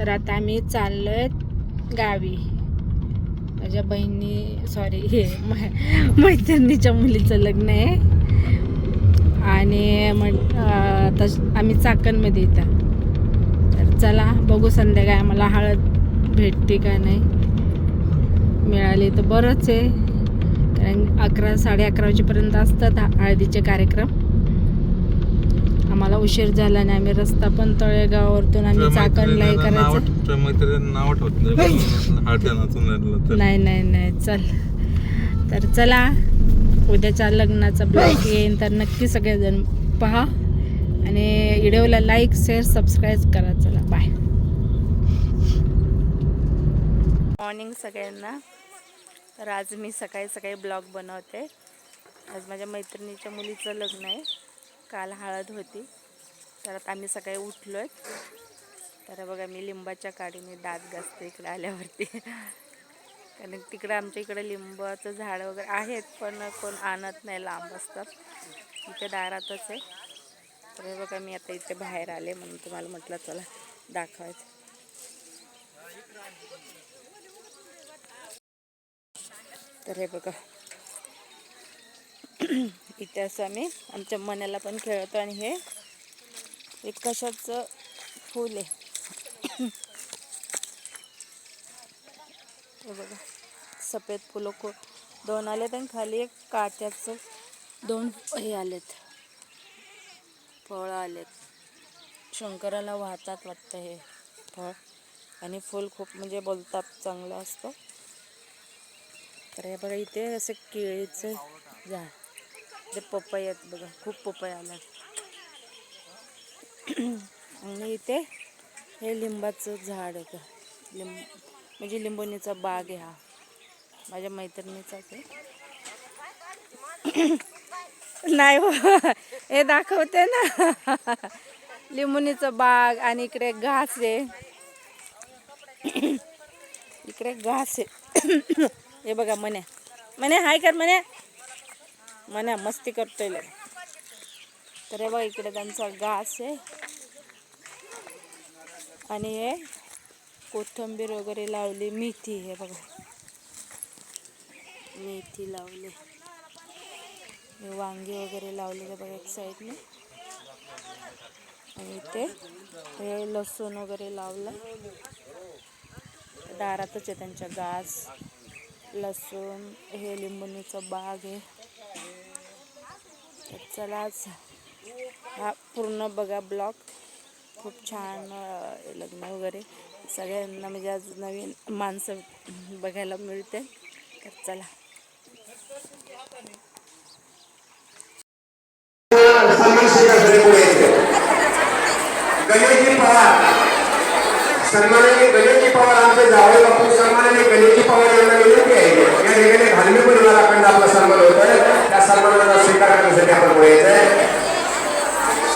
तर आता आम्ही चाललो आहेत गावी. माझ्या बहिणी सॉरी हे मै- मैत्रिणीच्या मुलीचं लग्न आहे. आणि मग आता आम्ही चाकणमध्ये येतो तर चला बघू संध्याकाळी आम्हाला हळद भेटते का नाही. मिळाली तर बरंच आहे. कारण अकरा साडे अकरा वाजेपर्यंत असतात हा- हळदीचे कार्यक्रम. उशीर झाला आणि आम्ही रस्ता पण तळेगावावरतून आम्ही चाकणला हे करायचं. नाही नाही नाही. चल. तर चला. उद्याच्या लग्नाचा ब्लॉग येईन तर नक्की सगळेजण पहा. आणि व्हिडिओला लाईक शेअर सबस्क्राईब करा. चला बाय. मॉर्निंग सगळ्यांना. तर आज मी सकाळी सकाळी ब्लॉग बनवते. आज माझ्या मैत्रिणीच्या मुलीचं लग्न आहे. काल हळद होती. तर आता आम्ही सकाळी उठलो आहे तर बघा मी लिंबाच्या काडीने दात घासते इकडे आल्यावरती. कारण तिकडं आमच्या इकडे लिंबाचं झाड वगैरे आहेत पण कोण आणत नाही लांब असतात. इथे दारातच आहे. तर हे बघा मी आता इथे बाहेर आले म्हणून तुम्हाला म्हटलं चला दाखवायचं. तर हे बघा. इथे असं आम्ही आमच्या मनाला पण खेळतो आणि हे एक कशाचं फूल आहे. हे बघा सफेद फुलं खूप. दोन आलेत आणि खाली एक काट्याचं दोन हे आलेत. फळं आलेत. शंकराला वाहतात वाटतं हे फळ. आणि फूल खूप म्हणजे बोलतात चांगलं असतं. तर हे बघा इथे असं केळीचं झाड. ते पपई आहेत बघा खूप पपई आला आणि इथे हे लिंबाचं झाड आहे का लिंब म्हणजे लिंबोणीचा बाग आहे हा. माझ्या मैत्रिणीचाच आहे. नाही हो हे दाखवते ना. लिंबोणीचा बाग आणि इकडे घास आहे. इकडे घास आहे. हे बघा मन्या मन्या हाय कर मन्या मन्या मस्ती करतोय तर हे बघ इकडे त्यांचा घास आहे. आणि हे कोथिंबीर वगैरे लावली मेथी हे बघा. मेथी लावली. वांगी वांगे वगैरे लावलेले बघा एक साईडने. आणि इथे हे लसूण वगैरे लावलं. दारातच आहे त्यांच्या घास. लसूण हे लिंबणीचं बाग आहे. तर चला आज हा पूर्ण बघा ब्लॉग. खूप छान लग्न वगैरे. सगळ्यांना म्हणजे आज नवीन माणसं बघायला मिळते. तर चला. सन्मान स्वीकारकडे गणेशजी पवार. सन्मानाने गणेशजी पवार आमचे जावळे बापू सन्मानाने गणेशजी पवार यांना विनंती आहे या ठिकाणी परिवाराकडनं आपला सन्मान होत आहे त्या सन्मानाचा स्वीकार करण्यासाठी आपण पुढे येत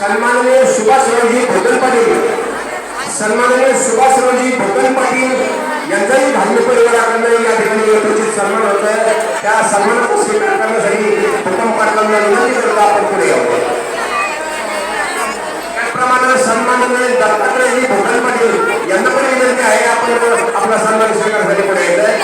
सन्माननीय सुभाषरावजी भोगन पाटील. सन्माननीय सुभाषरावजी भोगन पाटील यांचाही धार्मिक परिवाराकडनं या ठिकाणी यथोचित सन्मान होत आहे. त्या सन्मानाचा स्वीकार करण्यासाठी भूकंप पाटलांना विनंती करतो आपण पुढे आहोत त्याचप्रमाणे सन्माननीय दत्तात्रयजी भोगन पाटील यांना पण विनंती आहे. आपण आपला सन्मान स्वीकारण्यासाठी पुढे येत आहे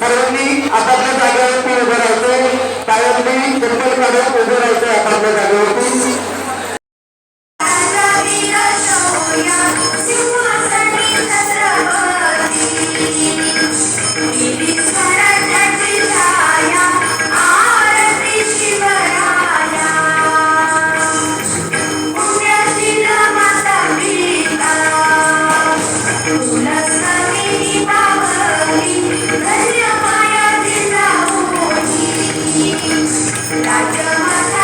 सर्वांनी आपापल्या जागेवरती उभं राहायचंय टाळ्यांनी चप्पल काढून उभं राहायचंय आपापल्या जागेवरती. छत्रपती